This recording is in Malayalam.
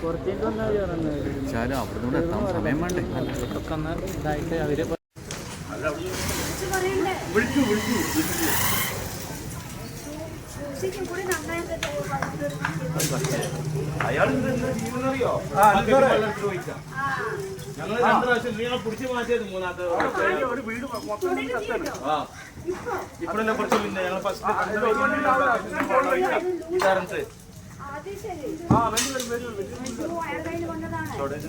പുറത്തേക്ക് വന്നാൽ കയറുന്നത് ചാലും അവിടെ നിന്ന് എത്താൻ സമയം വേണ്ടേ ഇതായിട്ട് അവർ അയാൾ എന്താ ചെയ്യുന്നറിയോ ഞങ്ങൾ രണ്ട് പ്രാവശ്യം നിങ്ങൾ പിടിച്ചു മാറ്റിയത് മൂന്നാമത്തെ ഒരു വീട് ആ ഇപ്പോഴല്ലേ കുറച്ച് പിന്നെ ഞങ്ങൾ ഫസ്റ്റ് ആ വെണ്ടി വരും വെണ്ടി വരും ഷോർട്ടേജ്